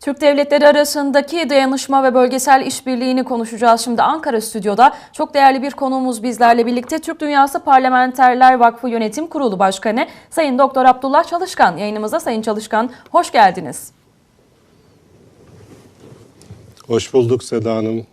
Türk devletleri arasındaki dayanışma ve bölgesel işbirliğini konuşacağız şimdi Ankara Stüdyo'da. Çok değerli bir konuğumuz bizlerle birlikte Türk Dünyası Parlamenterler Vakfı Yönetim Kurulu Başkanı Sayın Doktor Abdullah Çalışkan. Yayınımıza Sayın Çalışkan hoş geldiniz. Hoş bulduk Seda Hanım.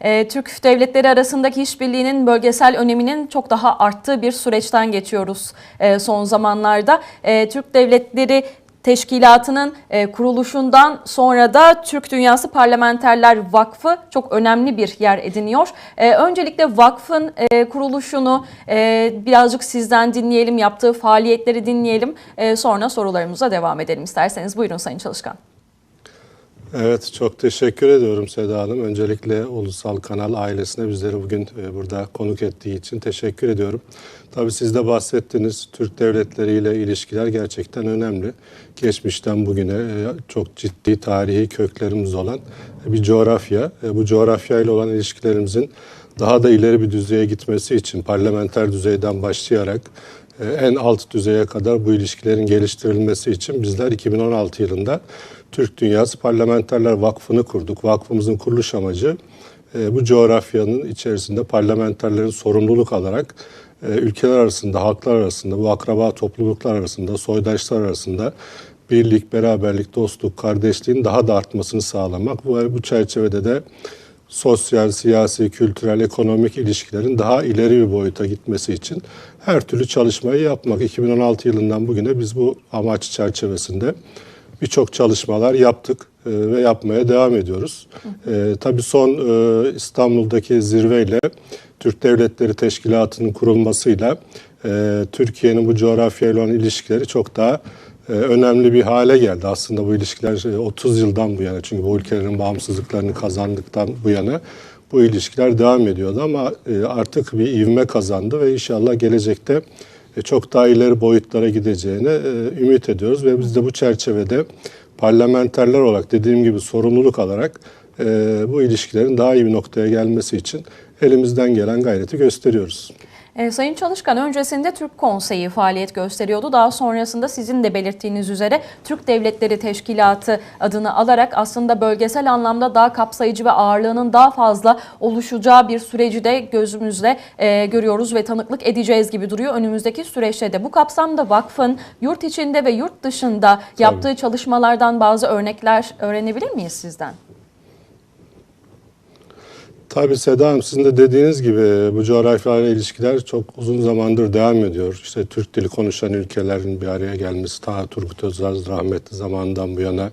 Ee, Türk devletleri arasındaki işbirliğinin bölgesel öneminin çok daha arttığı bir süreçten geçiyoruz e, son zamanlarda. E, Türk devletleri Teşkilatı'nın e, kuruluşundan sonra da Türk Dünyası Parlamenterler Vakfı çok önemli bir yer ediniyor. E, öncelikle vakfın e, kuruluşunu birazcık sizden dinleyelim, yaptığı faaliyetleri dinleyelim. Sonra sorularımıza devam edelim isterseniz. Buyurun Sayın Çalışkan. Evet çok teşekkür ediyorum Seda Hanım. Öncelikle Ulusal Kanal ailesine bizleri bugün e, burada konuk ettiği için teşekkür ediyorum. Tabii siz de bahsettiniz Türk devletleriyle ilişkiler gerçekten önemli. Geçmişten bugüne e, çok ciddi tarihi köklerimiz olan bir coğrafya. E, Bu coğrafyayla olan ilişkilerimizin daha da ileri bir düzeye gitmesi için parlamenter düzeyden başlayarak en alt düzeye kadar bu ilişkilerin geliştirilmesi için bizler 2016 yılında Türk Dünyası Parlamenterler Vakfı'nı kurduk. Vakfımızın kuruluş amacı e, bu coğrafyanın içerisinde parlamenterlerin sorumluluk alarak e, ülkeler arasında, halklar arasında, bu akraba topluluklar arasında, soydaşlar arasında birlik, beraberlik, dostluk, kardeşliğin daha da artmasını sağlamak. Bu, bu çerçevede de sosyal, siyasi, kültürel, ekonomik ilişkilerin daha ileri bir boyuta gitmesi için her türlü çalışmayı yapmak. 2016 yılından bugüne biz bu amaç çerçevesinde birçok çalışmalar yaptık e, ve yapmaya devam ediyoruz. E, tabii son e, İstanbul'daki zirveyle Türk Devletleri Teşkilatı'nın kurulmasıyla e, Türkiye'nin bu coğrafyayla olan ilişkileri çok daha e, önemli bir hale geldi. Aslında bu ilişkiler e, 30 yıldan bu yana çünkü bu ülkelerin bağımsızlıklarını kazandıktan bu yana bu ilişkiler devam ediyordu ama e, artık bir ivme kazandı ve inşallah gelecekte e, çok daha ileri boyutlara gideceğine e, ümit ediyoruz ve biz de bu çerçevede parlamenterler olarak dediğim gibi sorumluluk alarak e, bu ilişkilerin daha iyi bir noktaya gelmesi için elimizden gelen gayreti gösteriyoruz. E, Sayın Çalışkan öncesinde Türk Konseyi faaliyet gösteriyordu. Daha sonrasında sizin de belirttiğiniz üzere Türk Devletleri Teşkilatı adını alarak aslında bölgesel anlamda daha kapsayıcı ve ağırlığının daha fazla oluşacağı bir süreci de gözümüzle e, görüyoruz ve tanıklık edeceğiz gibi duruyor önümüzdeki süreçte de. Bu kapsamda vakfın yurt içinde ve yurt dışında yaptığı çalışmalardan bazı örnekler öğrenebilir miyiz sizden? Tabii Seda Hanım sizin de dediğiniz gibi bu coğrafyayla ilişkiler çok uzun zamandır devam ediyor. İşte Türk dili konuşan ülkelerin bir araya gelmesi ta Turgut Özal rahmetli zamandan bu yana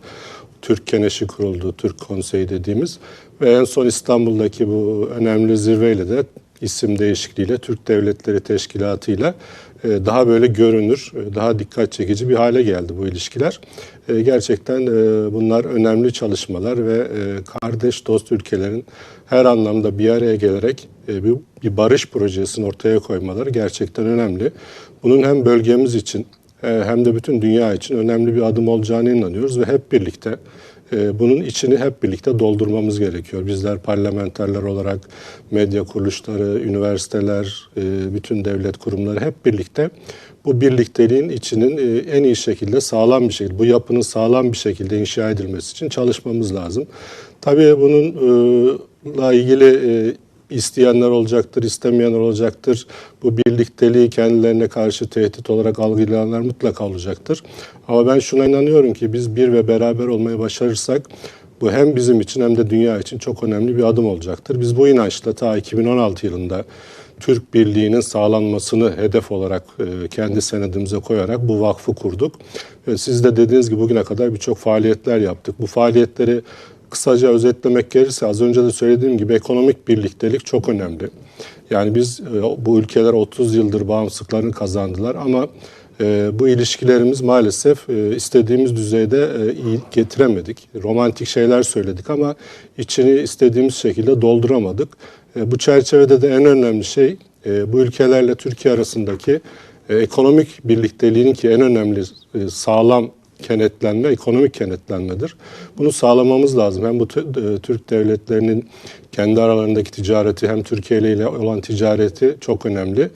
Türk Keneşi kuruldu, Türk Konseyi dediğimiz ve en son İstanbul'daki bu önemli zirveyle de isim değişikliğiyle Türk Devletleri Teşkilatı ile e, daha böyle görünür, e, daha dikkat çekici bir hale geldi bu ilişkiler. E, Gerçekten bunlar önemli çalışmalar ve kardeş dost ülkelerin her anlamda bir araya gelerek bir barış projesini ortaya koymaları gerçekten önemli. Bunun hem bölgemiz için hem de bütün dünya için önemli bir adım olacağını inanıyoruz ve hep birlikte bunun içini hep birlikte doldurmamız gerekiyor. Bizler parlamenterler olarak medya kuruluşları, üniversiteler, bütün devlet kurumları hep birlikte bu birlikteliğin içinin en iyi şekilde sağlam bir şekilde, bu yapının sağlam bir şekilde inşa edilmesi için çalışmamız lazım. Tabii bununla ilgili isteyenler olacaktır, istemeyenler olacaktır. Bu birlikteliği kendilerine karşı tehdit olarak algılayanlar mutlaka olacaktır. Ama ben şuna inanıyorum ki biz bir ve beraber olmayı başarırsak bu hem bizim için hem de dünya için çok önemli bir adım olacaktır. Biz bu inançla ta 2016 yılında Türk Birliği'nin sağlanmasını hedef olarak kendi senedimize koyarak bu vakfı kurduk. Ve siz de dediğiniz gibi bugüne kadar birçok faaliyetler yaptık. Bu faaliyetleri kısaca özetlemek gerekirse az önce de söylediğim gibi ekonomik birliktelik çok önemli. Yani biz bu ülkeler 30 yıldır bağımsızlıklarını kazandılar ama bu ilişkilerimiz maalesef istediğimiz düzeyde iyi getiremedik. Romantik şeyler söyledik ama içini istediğimiz şekilde dolduramadık. Bu çerçevede de en önemli şey bu ülkelerle Türkiye arasındaki ekonomik birlikteliğin ki en önemli sağlam kenetlenme, ekonomik kenetlenmedir. Bunu sağlamamız lazım. Hem bu Türk devletlerinin kendi aralarındaki ticareti hem Türkiye ile olan ticareti çok önemli.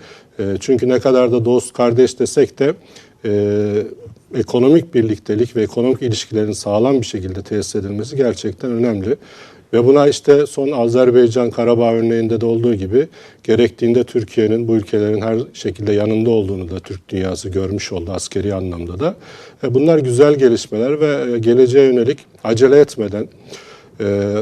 Çünkü ne kadar da dost, kardeş desek de ekonomik birliktelik ve ekonomik ilişkilerin sağlam bir şekilde tesis edilmesi gerçekten önemli. Ve buna işte son Azerbaycan Karabağ örneğinde de olduğu gibi gerektiğinde Türkiye'nin bu ülkelerin her şekilde yanında olduğunu da Türk dünyası görmüş oldu askeri anlamda da. E, Bunlar güzel gelişmeler ve e, geleceğe yönelik acele etmeden e,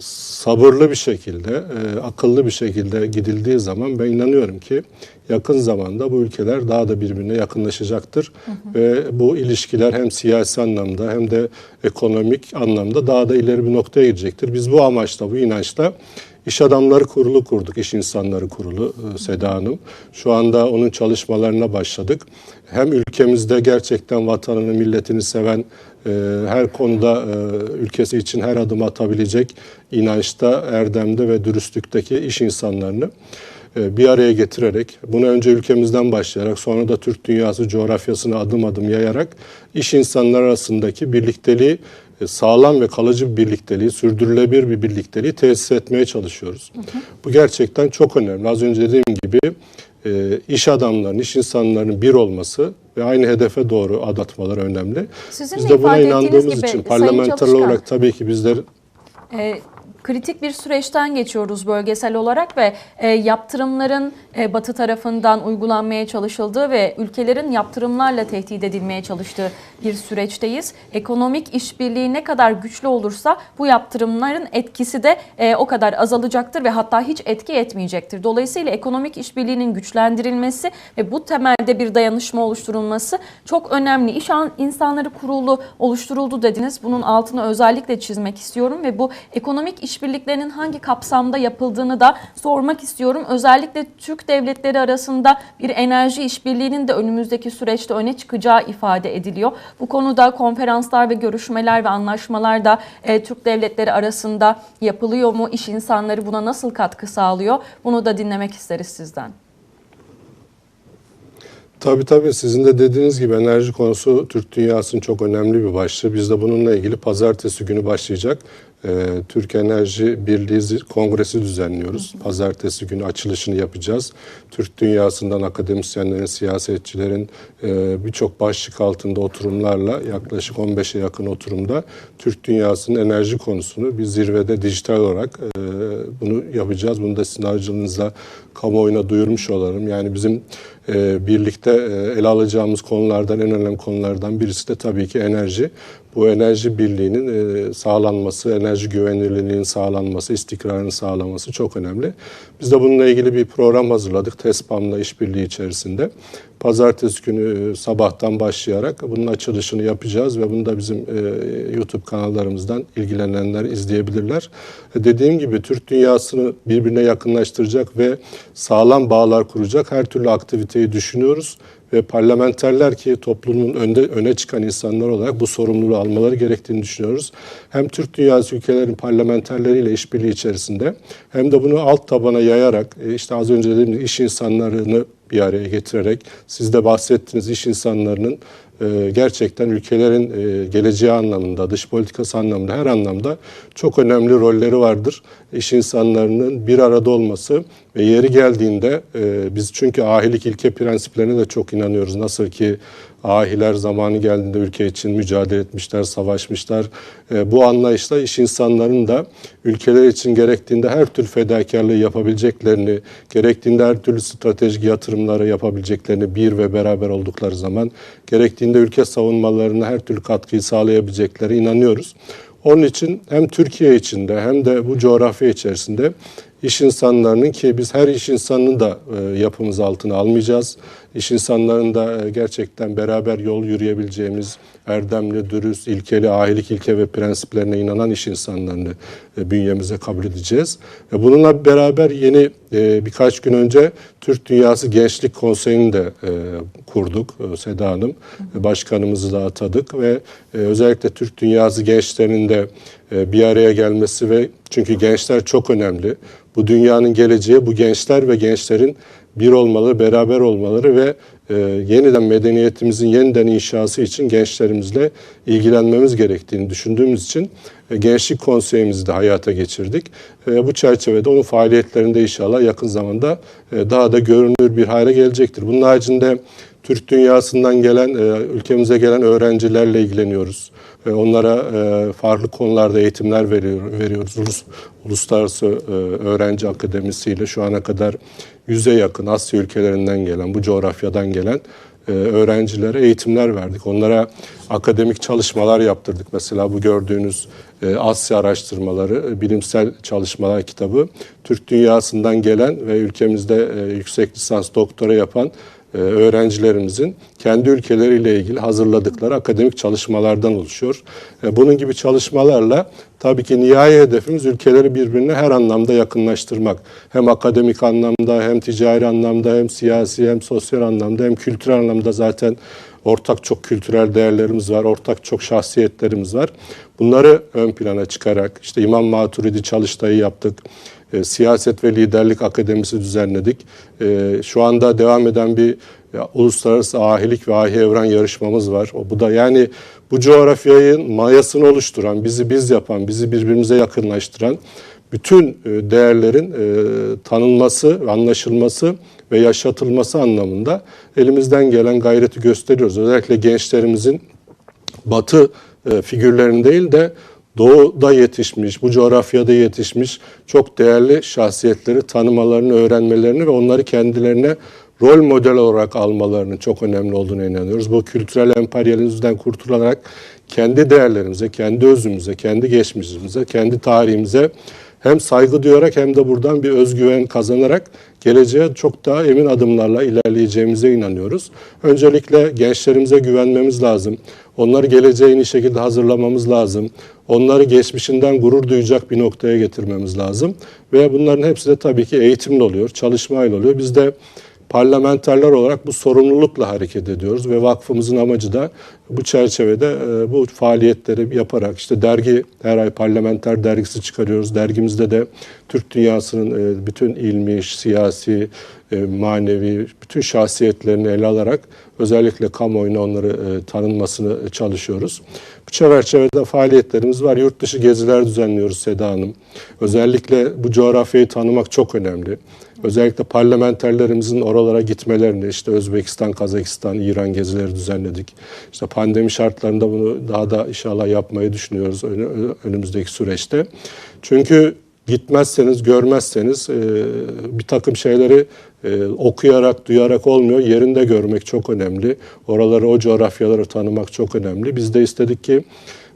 sabırlı bir şekilde, e, akıllı bir şekilde gidildiği zaman ben inanıyorum ki yakın zamanda bu ülkeler daha da birbirine yakınlaşacaktır. Ve bu ilişkiler hem siyasi anlamda hem de ekonomik anlamda daha da ileri bir noktaya gidecektir. Biz bu amaçla, bu inançla İş Adamları Kurulu kurduk, İş İnsanları Kurulu e, Seda Hanım. Şu anda onun çalışmalarına başladık. Hem ülkemizde gerçekten vatanını, milletini seven, e, her konuda e, ülkesi için her adım atabilecek inançta, erdemde ve dürüstlükteki iş insanlarını bir araya getirerek, bunu önce ülkemizden başlayarak, sonra da Türk dünyası coğrafyasına adım adım yayarak iş insanları arasındaki birlikteliği sağlam ve kalıcı bir birlikteliği, sürdürülebilir bir birlikteliği tesis etmeye çalışıyoruz. Bu gerçekten çok önemli. Az önce dediğim gibi e, iş adamlarının, iş insanlarının bir olması ve aynı hedefe doğru adım atmaları önemli. Sizin Biz de de buna inandığımız gibi için parlamenter olarak tabii ki bizler E, kritik bir süreçten geçiyoruz bölgesel olarak ve e, yaptırımların e, Batı tarafından uygulanmaya çalışıldığı ve ülkelerin yaptırımlarla tehdit edilmeye çalıştığı bir süreçteyiz. Ekonomik işbirliği ne kadar güçlü olursa bu yaptırımların etkisi de e, o kadar azalacaktır ve hatta hiç etki etmeyecektir. Dolayısıyla ekonomik işbirliğinin güçlendirilmesi ve bu temelde bir dayanışma oluşturulması çok önemli. İş An- insanları kurulu oluşturuldu dediniz. Bunun altını özellikle çizmek istiyorum ve bu ekonomik işbirliklerinin hangi kapsamda yapıldığını da sormak istiyorum. Özellikle Türk devletleri arasında bir enerji işbirliğinin de önümüzdeki süreçte öne çıkacağı ifade ediliyor. Bu konuda konferanslar ve görüşmeler ve anlaşmalar da e, Türk devletleri arasında yapılıyor mu? İş insanları buna nasıl katkı sağlıyor? Bunu da dinlemek isteriz sizden. Tabii tabii sizin de dediğiniz gibi enerji konusu Türk dünyasının çok önemli bir başlığı. Biz de bununla ilgili pazartesi günü başlayacak e, Türk Enerji Birliği Kongresi düzenliyoruz. Pazartesi günü açılışını yapacağız. Türk dünyasından akademisyenlerin, siyasetçilerin e, birçok başlık altında oturumlarla yaklaşık 15'e yakın oturumda Türk dünyasının enerji konusunu bir zirvede dijital olarak e, bunu yapacağız. Bunu da sizin aracılığınızla kamuoyuna duyurmuş olalım. Yani bizim e, birlikte e, ele alacağımız konulardan en önemli konulardan birisi de tabii ki enerji. Bu enerji birliğinin e, sağlanması, enerji güvenilirliğinin sağlanması, istikrarının sağlanması çok önemli. Biz de bununla ilgili bir program hazırladık TESPAM'la işbirliği içerisinde. Pazartesi günü e, sabahtan başlayarak bunun açılışını yapacağız ve bunu da bizim YouTube kanallarımızdan ilgilenenler izleyebilirler. Dediğim gibi Türk dünyasını birbirine yakınlaştıracak ve sağlam bağlar kuracak her türlü aktiviteyi düşünüyoruz ve parlamenterler ki toplumun önde öne çıkan insanlar olarak bu sorumluluğu almaları gerektiğini düşünüyoruz. Hem Türk dünyası ülkelerin parlamenterleriyle işbirliği içerisinde hem de bunu alt tabana yayarak e, işte az önce dediğim iş insanlarını bir araya getirerek siz de bahsettiğiniz iş insanlarının e, gerçekten ülkelerin e, geleceği anlamında, dış politikası anlamında her anlamda çok önemli rolleri vardır. İş insanlarının bir arada olması ve yeri geldiğinde e, biz çünkü ahilik ilke prensiplerine de çok inanıyoruz. Nasıl ki ahiler zamanı geldiğinde ülke için mücadele etmişler, savaşmışlar. E, bu anlayışla iş insanlarının da ülkeler için gerektiğinde her türlü fedakarlığı yapabileceklerini, gerektiğinde her türlü stratejik yatırımları yapabileceklerini bir ve beraber oldukları zaman gerektiğinde ülke savunmalarına her türlü katkıyı sağlayabilecekleri inanıyoruz. Onun için hem Türkiye içinde hem de bu coğrafya içerisinde iş insanlarının ki biz her iş insanını da e, yapımız altına almayacağız. İş insanlarının da e, gerçekten beraber yol yürüyebileceğimiz erdemli, dürüst, ilkeli, ahilik ilke ve prensiplerine inanan iş insanlarını e, bünyemize kabul edeceğiz. Ve bununla beraber yeni e, birkaç gün önce Türk Dünyası Gençlik Konseyi'ni de e, kurduk e, Seda Hanım. E, Başkanımızı da atadık ve e, özellikle Türk Dünyası gençlerinin de e, bir araya gelmesi ve çünkü gençler çok önemli. Bu dünyanın geleceği bu gençler ve gençlerin bir olmaları, beraber olmaları ve e, yeniden medeniyetimizin yeniden inşası için gençlerimizle ilgilenmemiz gerektiğini düşündüğümüz için e, Gençlik Konseyimizi de hayata geçirdik. E, bu çerçevede onun faaliyetlerinde inşallah yakın zamanda e, daha da görünür bir hale gelecektir. Bunun haricinde Türk dünyasından gelen, e, ülkemize gelen öğrencilerle ilgileniyoruz. Onlara e, farklı konularda eğitimler veriyor, veriyoruz. Ulus, Uluslararası e, Öğrenci Akademisi ile şu ana kadar yüze yakın Asya ülkelerinden gelen, bu coğrafyadan gelen e, öğrencilere eğitimler verdik. Onlara akademik çalışmalar yaptırdık. Mesela bu gördüğünüz Asya araştırmaları, bilimsel çalışmalar kitabı Türk dünyasından gelen ve ülkemizde yüksek lisans doktora yapan öğrencilerimizin kendi ülkeleriyle ilgili hazırladıkları akademik çalışmalardan oluşuyor. E, Bunun gibi çalışmalarla tabii ki nihai hedefimiz ülkeleri birbirine her anlamda yakınlaştırmak. Hem akademik anlamda hem ticari anlamda hem siyasi hem sosyal anlamda hem kültürel anlamda zaten ortak çok kültürel değerlerimiz var, ortak çok şahsiyetlerimiz var. Bunları ön plana çıkarak işte İmam Maturidi Çalıştay'ı yaptık. E, Siyaset ve Liderlik Akademisi düzenledik. E, şu anda devam eden bir uluslararası ahilik ve ahi evren yarışmamız var. O, bu da yani bu coğrafyanın mayasını oluşturan, bizi biz yapan, bizi birbirimize yakınlaştıran bütün e, değerlerin e, tanınması, anlaşılması ve yaşatılması anlamında elimizden gelen gayreti gösteriyoruz. Özellikle gençlerimizin batı figürlerini değil de doğuda yetişmiş, bu coğrafyada yetişmiş çok değerli şahsiyetleri tanımalarını, öğrenmelerini ve onları kendilerine rol model olarak almalarının çok önemli olduğunu inanıyoruz. Bu kültürel emperyalizmden kurtularak kendi değerlerimize, kendi özümüze, kendi geçmişimize, kendi tarihimize hem saygı duyarak hem de buradan bir özgüven kazanarak geleceğe çok daha emin adımlarla ilerleyeceğimize inanıyoruz. Öncelikle gençlerimize güvenmemiz lazım. Onları geleceğe iyi şekilde hazırlamamız lazım. Onları geçmişinden gurur duyacak bir noktaya getirmemiz lazım. Ve bunların hepsi de tabii ki eğitimle oluyor, çalışmayla oluyor. Biz de parlamenterler olarak bu sorumlulukla hareket ediyoruz ve vakfımızın amacı da bu çerçevede e, bu faaliyetleri yaparak işte dergi her ay parlamenter dergisi çıkarıyoruz. Dergimizde de Türk dünyasının e, bütün ilmi, siyasi, e, manevi bütün şahsiyetlerini ele alarak özellikle kamuoyuna onları tanınmasını çalışıyoruz. Bu çerçevede faaliyetlerimiz var. Yurt dışı geziler düzenliyoruz Seda Hanım. Özellikle bu coğrafyayı tanımak çok önemli. Özellikle parlamenterlerimizin oralara gitmelerini, işte Özbekistan, Kazakistan, İran gezileri düzenledik. İşte pandemi şartlarında bunu daha da inşallah yapmayı düşünüyoruz önü- önümüzdeki süreçte. Çünkü gitmezseniz, görmezseniz e, bir takım şeyleri e, okuyarak, duyarak olmuyor. Yerinde görmek çok önemli. Oraları, o coğrafyaları tanımak çok önemli. Biz de istedik ki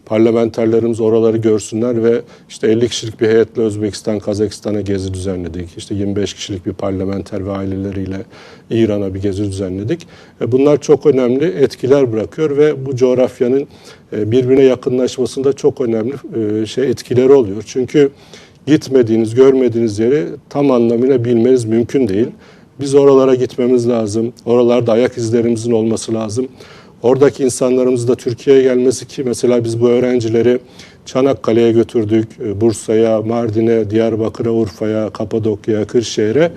parlamenterlerimiz oraları görsünler ve işte 50 kişilik bir heyetle Özbekistan, Kazakistan'a gezi düzenledik. İşte 25 kişilik bir parlamenter ve aileleriyle İran'a bir gezi düzenledik. E, Bunlar çok önemli etkiler bırakıyor ve bu coğrafyanın e, birbirine yakınlaşmasında çok önemli e, şey etkileri oluyor. Çünkü gitmediğiniz, görmediğiniz yeri tam anlamıyla bilmeniz mümkün değil. Biz oralara gitmemiz lazım. Oralarda ayak izlerimizin olması lazım. Oradaki insanlarımız da Türkiye'ye gelmesi ki mesela biz bu öğrencileri Çanakkale'ye götürdük, e, Bursa'ya, Mardin'e, Diyarbakır'a, Urfa'ya, Kapadokya'ya, Kırşehir'e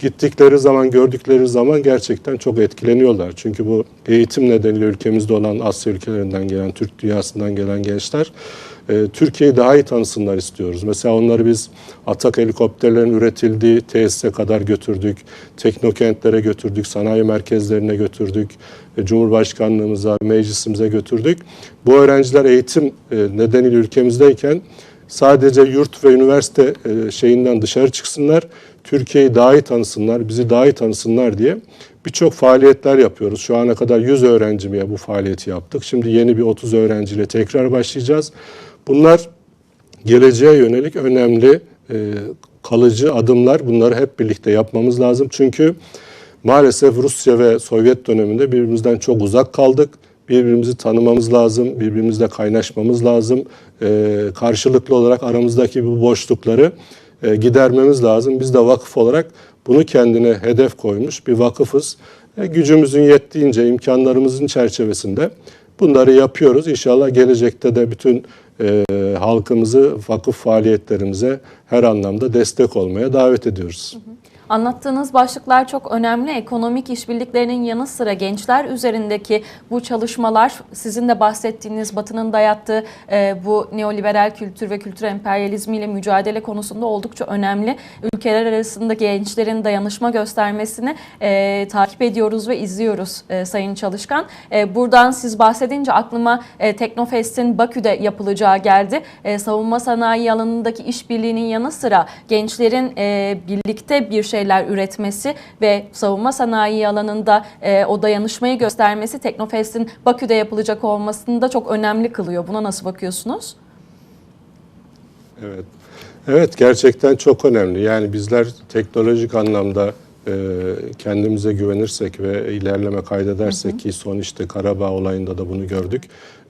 gittikleri zaman, gördükleri zaman gerçekten çok etkileniyorlar. Çünkü bu eğitim nedeniyle ülkemizde olan Asya ülkelerinden gelen, Türk dünyasından gelen gençler e, Türkiye'yi daha iyi tanısınlar istiyoruz. Mesela onları biz Atak helikopterlerin üretildiği tesise kadar götürdük, teknokentlere götürdük, sanayi merkezlerine götürdük, e, Cumhurbaşkanlığımıza, meclisimize götürdük. Bu öğrenciler eğitim e, nedeniyle ülkemizdeyken sadece yurt ve üniversite e, şeyinden dışarı çıksınlar, Türkiye'yi daha iyi tanısınlar, bizi daha iyi tanısınlar diye birçok faaliyetler yapıyoruz. Şu ana kadar 100 öğrencimiye bu faaliyeti yaptık. Şimdi yeni bir 30 öğrenciyle tekrar başlayacağız. Bunlar geleceğe yönelik önemli e, kalıcı adımlar. Bunları hep birlikte yapmamız lazım. Çünkü maalesef Rusya ve Sovyet döneminde birbirimizden çok uzak kaldık. Birbirimizi tanımamız lazım, birbirimizle kaynaşmamız lazım. E, karşılıklı olarak aramızdaki bu boşlukları e, gidermemiz lazım. Biz de vakıf olarak bunu kendine hedef koymuş bir vakıfız. E, gücümüzün yettiğince, imkanlarımızın çerçevesinde bunları yapıyoruz. İnşallah gelecekte de bütün e, halkımızı vakıf faaliyetlerimize her anlamda destek olmaya davet ediyoruz. Anlattığınız başlıklar çok önemli. Ekonomik işbirliklerinin yanı sıra gençler üzerindeki bu çalışmalar sizin de bahsettiğiniz Batı'nın dayattığı e, bu neoliberal kültür ve kültür emperyalizmiyle mücadele konusunda oldukça önemli. Ülkeler arasında gençlerin dayanışma göstermesini e, takip ediyoruz ve izliyoruz e, Sayın Çalışkan. E, buradan siz bahsedince aklıma e, Teknofest'in Bakü'de yapılacağı geldi. E, savunma sanayi alanındaki işbirliğinin yanı sıra gençlerin e, birlikte bir şeyler üretmesi ve savunma sanayi alanında e, o dayanışmayı göstermesi Teknofest'in Bakü'de yapılacak olmasını da çok önemli kılıyor. Buna nasıl bakıyorsunuz? Evet. Evet gerçekten çok önemli. Yani bizler teknolojik anlamda e, kendimize güvenirsek ve ilerleme kaydedersek ki son işte Karabağ olayında da bunu gördük.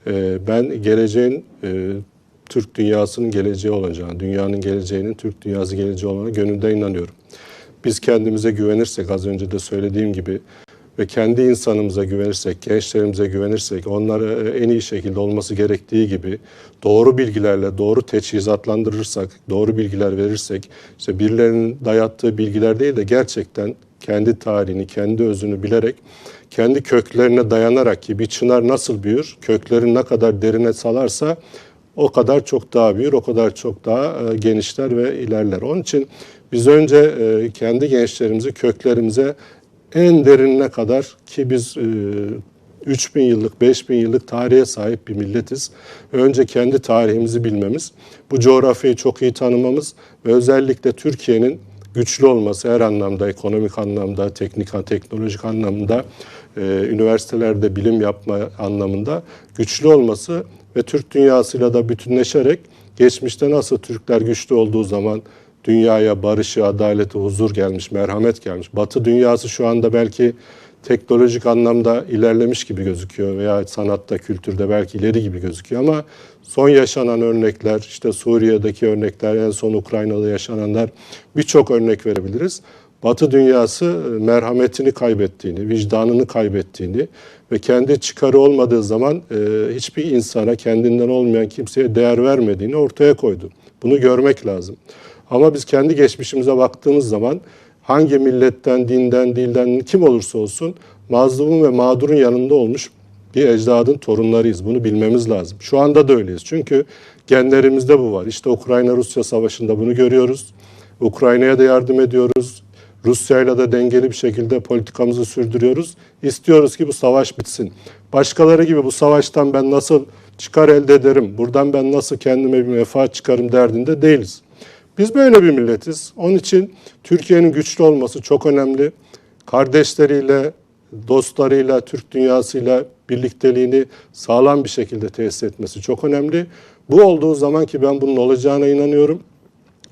E, ben geleceğin e, Türk dünyasının geleceği olacağını, dünyanın geleceğinin Türk dünyası geleceği olana gönülden inanıyorum. Biz kendimize güvenirsek az önce de söylediğim gibi ve kendi insanımıza güvenirsek, gençlerimize güvenirsek, onları en iyi şekilde olması gerektiği gibi doğru bilgilerle, doğru teçhizatlandırırsak, doğru bilgiler verirsek, işte birilerinin dayattığı bilgiler değil de gerçekten kendi tarihini, kendi özünü bilerek, kendi köklerine dayanarak ki bir çınar nasıl büyür, köklerini ne kadar derine salarsa o kadar çok daha büyür, o kadar çok daha e, genişler ve ilerler. Onun için biz önce e, kendi gençlerimizi, köklerimize en derinine kadar ki biz e, 3000 yıllık, 5000 yıllık tarihe sahip bir milletiz. Önce kendi tarihimizi bilmemiz, bu coğrafyayı çok iyi tanımamız ve özellikle Türkiye'nin güçlü olması her anlamda, ekonomik anlamda, teknik, teknolojik anlamda, e, üniversitelerde bilim yapma anlamında güçlü olması ve Türk dünyasıyla da bütünleşerek geçmişte nasıl Türkler güçlü olduğu zaman dünyaya barışı, adaleti, huzur gelmiş, merhamet gelmiş. Batı dünyası şu anda belki teknolojik anlamda ilerlemiş gibi gözüküyor veya sanatta, kültürde belki ileri gibi gözüküyor ama son yaşanan örnekler, işte Suriye'deki örnekler, en son Ukrayna'da yaşananlar birçok örnek verebiliriz. Batı dünyası e, merhametini kaybettiğini, vicdanını kaybettiğini ve kendi çıkarı olmadığı zaman e, hiçbir insana, kendinden olmayan kimseye değer vermediğini ortaya koydu. Bunu görmek lazım. Ama biz kendi geçmişimize baktığımız zaman hangi milletten, dinden, dilden kim olursa olsun mazlumun ve mağdurun yanında olmuş bir ecdadın torunlarıyız. Bunu bilmemiz lazım. Şu anda da öyleyiz. Çünkü genlerimizde bu var. İşte Ukrayna-Rusya savaşında bunu görüyoruz. Ukrayna'ya da yardım ediyoruz. Rusya'yla da dengeli bir şekilde politikamızı sürdürüyoruz. İstiyoruz ki bu savaş bitsin. Başkaları gibi bu savaştan ben nasıl çıkar elde ederim, buradan ben nasıl kendime bir menfaat çıkarım derdinde değiliz. Biz böyle bir milletiz. Onun için Türkiye'nin güçlü olması çok önemli. Kardeşleriyle, dostlarıyla, Türk dünyasıyla birlikteliğini sağlam bir şekilde tesis etmesi çok önemli. Bu olduğu zaman ki ben bunun olacağına inanıyorum.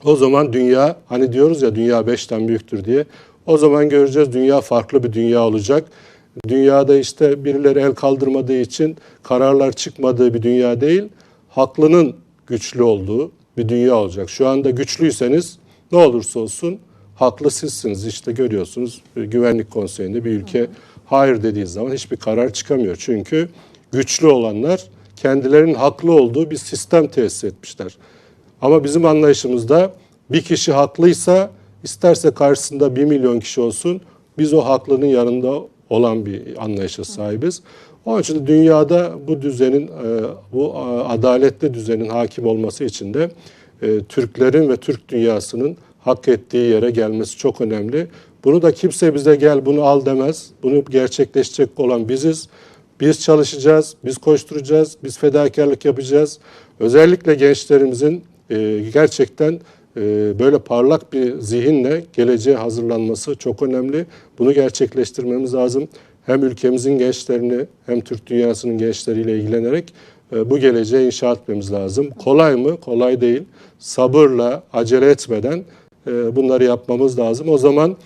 O zaman dünya, hani diyoruz ya dünya beşten büyüktür diye. O zaman göreceğiz dünya farklı bir dünya olacak. Dünyada işte birileri el kaldırmadığı için kararlar çıkmadığı bir dünya değil, haklının güçlü olduğu bir dünya olacak. Şu anda güçlüyseniz ne olursa olsun haklı sizsiniz. İşte görüyorsunuz Güvenlik Konseyi'nde bir ülke hayır dediği zaman hiçbir karar çıkamıyor. Çünkü güçlü olanlar kendilerinin haklı olduğu bir sistem tesis etmişler. Ama bizim anlayışımızda bir kişi haklıysa isterse karşısında bir milyon kişi olsun biz o haklının yanında olan bir anlayışa sahibiz. Onun için dünyada bu düzenin, bu adaletli düzenin hakim olması için de Türklerin ve Türk dünyasının hak ettiği yere gelmesi çok önemli. Bunu da kimse bize gel bunu al demez. Bunu gerçekleşecek olan biziz. Biz çalışacağız, biz koşturacağız, biz fedakarlık yapacağız. Özellikle gençlerimizin gerçekten böyle parlak bir zihinle geleceğe hazırlanması çok önemli. Bunu gerçekleştirmemiz lazım. Hem ülkemizin gençlerini hem Türk dünyasının gençleriyle ilgilenerek bu geleceği inşa etmemiz lazım. Kolay mı? Kolay değil. Sabırla, acele etmeden bunları yapmamız lazım. O zaman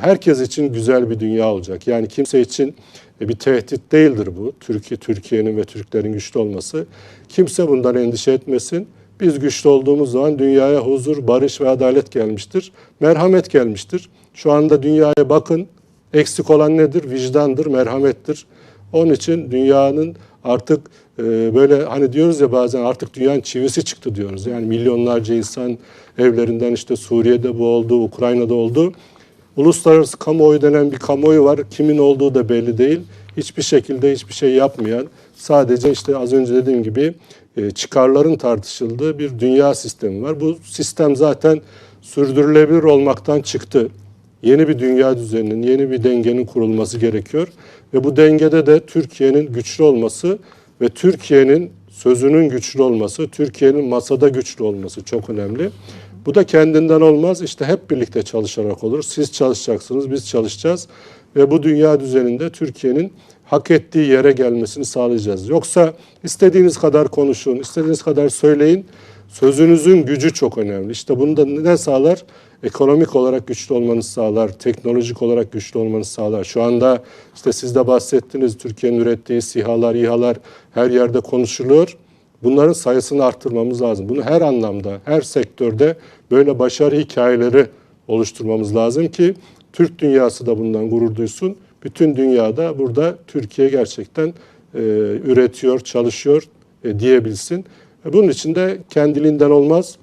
herkes için güzel bir dünya olacak. Yani kimse için bir tehdit değildir bu. Türkiye, Türkiye'nin ve Türklerin güçlü olması. Kimse bundan endişe etmesin. Biz güçlü olduğumuz zaman dünyaya huzur, barış ve adalet gelmiştir. Merhamet gelmiştir. Şu anda dünyaya bakın. Eksik olan nedir? Vicdandır, merhamettir. Onun için dünyanın artık e, böyle hani diyoruz ya bazen artık dünyanın çivisi çıktı diyoruz. Yani milyonlarca insan evlerinden işte Suriye'de bu oldu, Ukrayna'da oldu. Uluslararası kamuoyu denen bir kamuoyu var. Kimin olduğu da belli değil. Hiçbir şekilde hiçbir şey yapmayan, sadece işte az önce dediğim gibi çıkarların tartışıldığı bir dünya sistemi var. Bu sistem zaten sürdürülebilir olmaktan çıktı. Yeni bir dünya düzeninin, yeni bir dengenin kurulması gerekiyor. Ve bu dengede de Türkiye'nin güçlü olması ve Türkiye'nin sözünün güçlü olması, Türkiye'nin masada güçlü olması çok önemli. Bu da kendinden olmaz. İşte hep birlikte çalışarak olur. Siz çalışacaksınız, biz çalışacağız. Ve bu dünya düzeninde Türkiye'nin hak ettiği yere gelmesini sağlayacağız. Yoksa istediğiniz kadar konuşun, istediğiniz kadar söyleyin. Sözünüzün gücü çok önemli. İşte bunu da ne sağlar? Ekonomik olarak güçlü olmanız sağlar, teknolojik olarak güçlü olmanız sağlar. Şu anda işte siz de bahsettiniz Türkiye'nin ürettiği SİHA'lar, İHA'lar her yerde konuşuluyor. Bunların sayısını arttırmamız lazım. Bunu her anlamda, her sektörde böyle başarı hikayeleri oluşturmamız lazım ki Türk dünyası da bundan gurur duysun. Bütün dünyada burada Türkiye gerçekten e, üretiyor, çalışıyor e, diyebilsin. E, bunun için de kendiliğinden olmaz.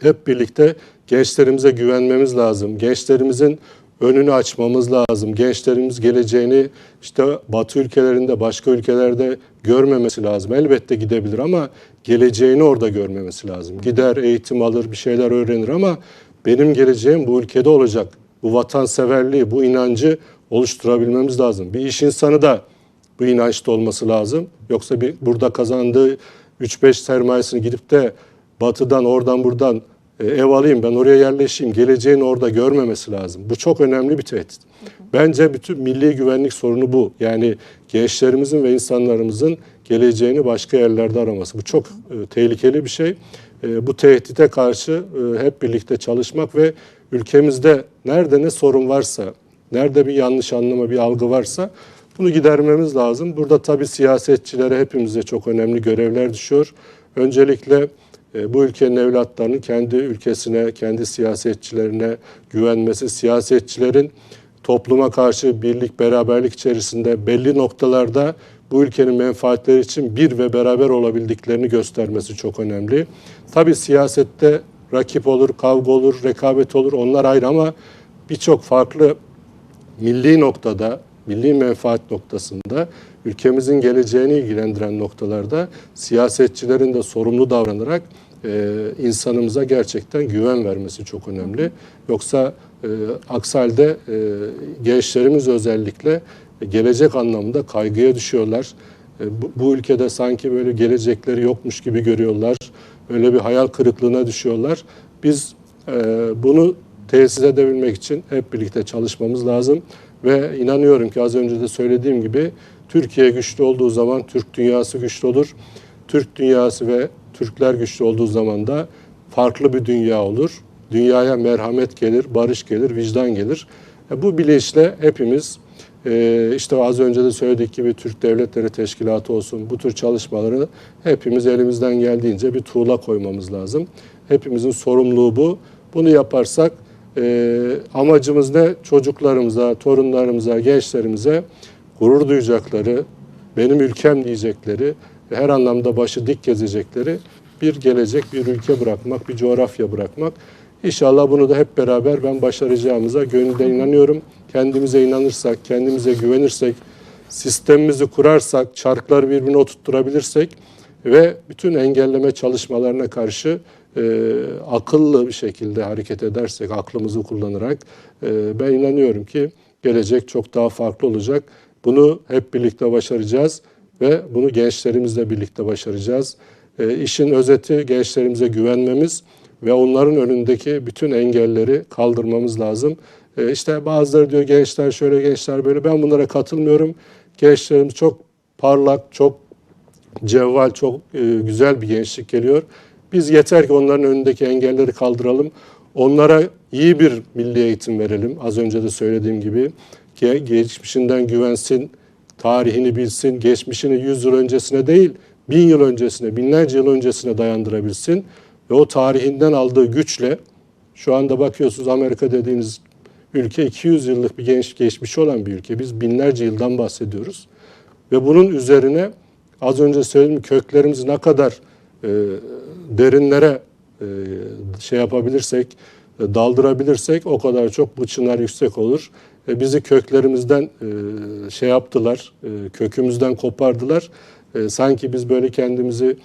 Hep birlikte gençlerimize güvenmemiz lazım. Gençlerimizin önünü açmamız lazım. Gençlerimiz geleceğini işte Batı ülkelerinde, başka ülkelerde görmemesi lazım. Elbette gidebilir ama geleceğini orada görmemesi lazım. Gider, eğitim alır, bir şeyler öğrenir ama benim geleceğim bu ülkede olacak. Bu vatanseverliği, bu inancı oluşturabilmemiz lazım. Bir iş insanı da bu inançta olması lazım. Yoksa bir burada kazandığı 3-5 sermayesini gidip de batıdan oradan buradan e, ev alayım ben oraya yerleşeyim geleceğini orada görmemesi lazım. Bu çok önemli bir tehdit. Bence bütün milli güvenlik sorunu bu. Yani gençlerimizin ve insanlarımızın geleceğini başka yerlerde araması. Bu çok e, tehlikeli bir şey. E, bu tehdide karşı hep birlikte çalışmak ve ülkemizde nerede ne sorun varsa, nerede bir yanlış anlama, bir algı varsa bunu gidermemiz lazım. Burada tabii siyasetçilere hepimize çok önemli görevler düşüyor. Öncelikle e, bu ülkenin evlatlarının kendi ülkesine, kendi siyasetçilerine güvenmesi, siyasetçilerin topluma karşı birlik, beraberlik içerisinde belli noktalarda bu ülkenin menfaatleri için bir ve beraber olabildiklerini göstermesi çok önemli. Tabii siyasette rakip olur, kavga olur, rekabet olur onlar ayrı ama birçok farklı milli noktada, milli menfaat noktasında, ülkemizin geleceğini ilgilendiren noktalarda siyasetçilerin de sorumlu davranarak e, insanımıza gerçekten güven vermesi çok önemli. Yoksa e, aksi halde e, gençlerimiz özellikle gelecek anlamında kaygıya düşüyorlar. E, bu, bu ülkede sanki böyle gelecekleri yokmuş gibi görüyorlar. Öyle bir hayal kırıklığına düşüyorlar. Biz e, bunu tesis edebilmek için hep birlikte çalışmamız lazım. Ve inanıyorum ki az önce de söylediğim gibi Türkiye güçlü olduğu zaman Türk dünyası güçlü olur. Türk dünyası ve Türkler güçlü olduğu zaman da farklı bir dünya olur. Dünyaya merhamet gelir, barış gelir, vicdan gelir. E, bu bilinçle hepimiz e, işte az önce de söyledik gibi Türk Devletleri Teşkilatı olsun bu tür çalışmaları hepimiz elimizden geldiğince bir tuğla koymamız lazım. Hepimizin sorumluluğu bu. Bunu yaparsak e, amacımız ne? Çocuklarımıza, torunlarımıza, gençlerimize gurur duyacakları, benim ülkem diyecekleri, her anlamda başı dik gezecekleri bir gelecek, bir ülke bırakmak, bir coğrafya bırakmak. İnşallah bunu da hep beraber ben başaracağımıza gönülden inanıyorum. Kendimize inanırsak, kendimize güvenirsek, sistemimizi kurarsak, çarkları birbirine oturtturabilirsek ve bütün engelleme çalışmalarına karşı e, akıllı bir şekilde hareket edersek, aklımızı kullanarak e, ben inanıyorum ki gelecek çok daha farklı olacak. Bunu hep birlikte başaracağız ve bunu gençlerimizle birlikte başaracağız. E, işin özeti gençlerimize güvenmemiz ve onların önündeki bütün engelleri kaldırmamız lazım. E, işte bazıları diyor gençler şöyle gençler böyle ben bunlara katılmıyorum. Gençlerimiz çok parlak, çok cevval, çok e, güzel bir gençlik geliyor. Biz yeter ki onların önündeki engelleri kaldıralım. Onlara iyi bir milli eğitim verelim. Az önce de söylediğim gibi ki geçmişinden güvensin, tarihini bilsin, geçmişini 100 yıl öncesine değil, bin yıl öncesine, binlerce yıl öncesine dayandırabilsin. Ve o tarihinden aldığı güçle şu anda bakıyorsunuz Amerika dediğiniz ülke 200 yıllık bir genç geçmişi olan bir ülke. Biz binlerce yıldan bahsediyoruz. Ve bunun üzerine az önce söylediğim köklerimiz ne kadar e, derinlere e, şey yapabilirsek, e, daldırabilirsek o kadar çok bu çınar yüksek olur. E, bizi köklerimizden e, şey yaptılar, e, kökümüzden kopardılar. E, sanki biz böyle kendimizi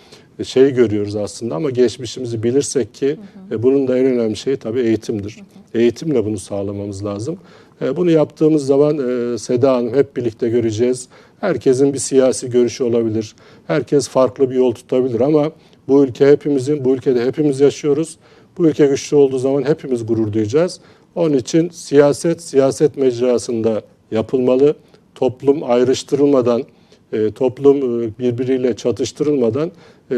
şey görüyoruz aslında ama geçmişimizi bilirsek ki e, bunun da en önemli şeyi tabii eğitimdir. Eğitimle bunu sağlamamız lazım. E, bunu yaptığımız zaman e, Seda Hanım hep birlikte göreceğiz. Herkesin bir siyasi görüşü olabilir. Herkes farklı bir yol tutabilir ama bu ülke hepimizin, bu ülkede hepimiz yaşıyoruz. Bu ülke güçlü olduğu zaman hepimiz gurur duyacağız. Onun için siyaset, siyaset mecrasında yapılmalı. Toplum ayrıştırılmadan, e, toplum birbiriyle çatıştırılmadan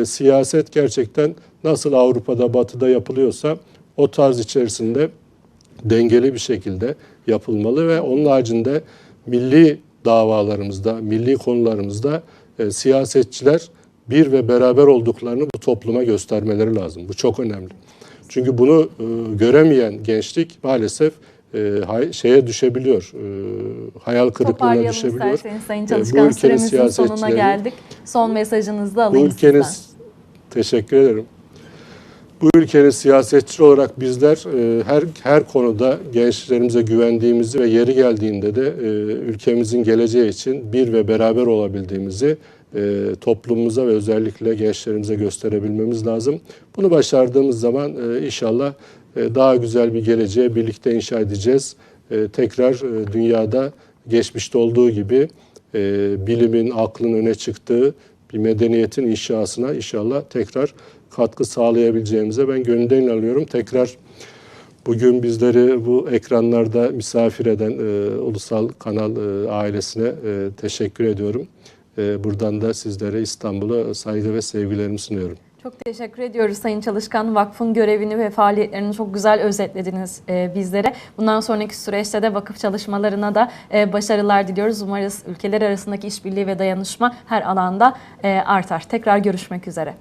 siyaset gerçekten nasıl Avrupa'da, Batı'da yapılıyorsa o tarz içerisinde dengeli bir şekilde yapılmalı ve onun haricinde milli davalarımızda, milli konularımızda e, siyasetçiler bir ve beraber olduklarını bu topluma göstermeleri lazım. Bu çok önemli. Çünkü bunu e, göremeyen gençlik maalesef e, hay- şeye düşebiliyor, e, hayal kırıklığına düşebiliyor. Sayın E, bu Çalışkan. ülkenin Süremizin sonuna geldik. Son mesajınızı da bu alayım ülkenin sizden. teşekkür ederim. Bu ülkenin siyasetçi olarak bizler e, her her konuda gençlerimize güvendiğimizi ve yeri geldiğinde de e, ülkemizin geleceği için bir ve beraber olabildiğimizi e, toplumumuza ve özellikle gençlerimize gösterebilmemiz lazım. Bunu başardığımız zaman e, inşallah e, daha güzel bir geleceğe birlikte inşa edeceğiz. E, tekrar e, dünyada geçmişte olduğu gibi e, bilimin, aklın öne çıktığı bir medeniyetin inşasına inşallah tekrar katkı sağlayabileceğimize ben gönülden inanıyorum. Tekrar bugün bizleri bu ekranlarda misafir eden e, Ulusal Kanal e, ailesine e, teşekkür ediyorum. E, buradan da sizlere İstanbul'a saygı ve sevgilerimi sunuyorum. Çok teşekkür ediyoruz Sayın Çalışkan. Vakfın görevini ve faaliyetlerini çok güzel özetlediniz e, bizlere. Bundan sonraki süreçte de vakıf çalışmalarına da e, başarılar diliyoruz. Umarız ülkeler arasındaki işbirliği ve dayanışma her alanda e, artar. Tekrar görüşmek üzere.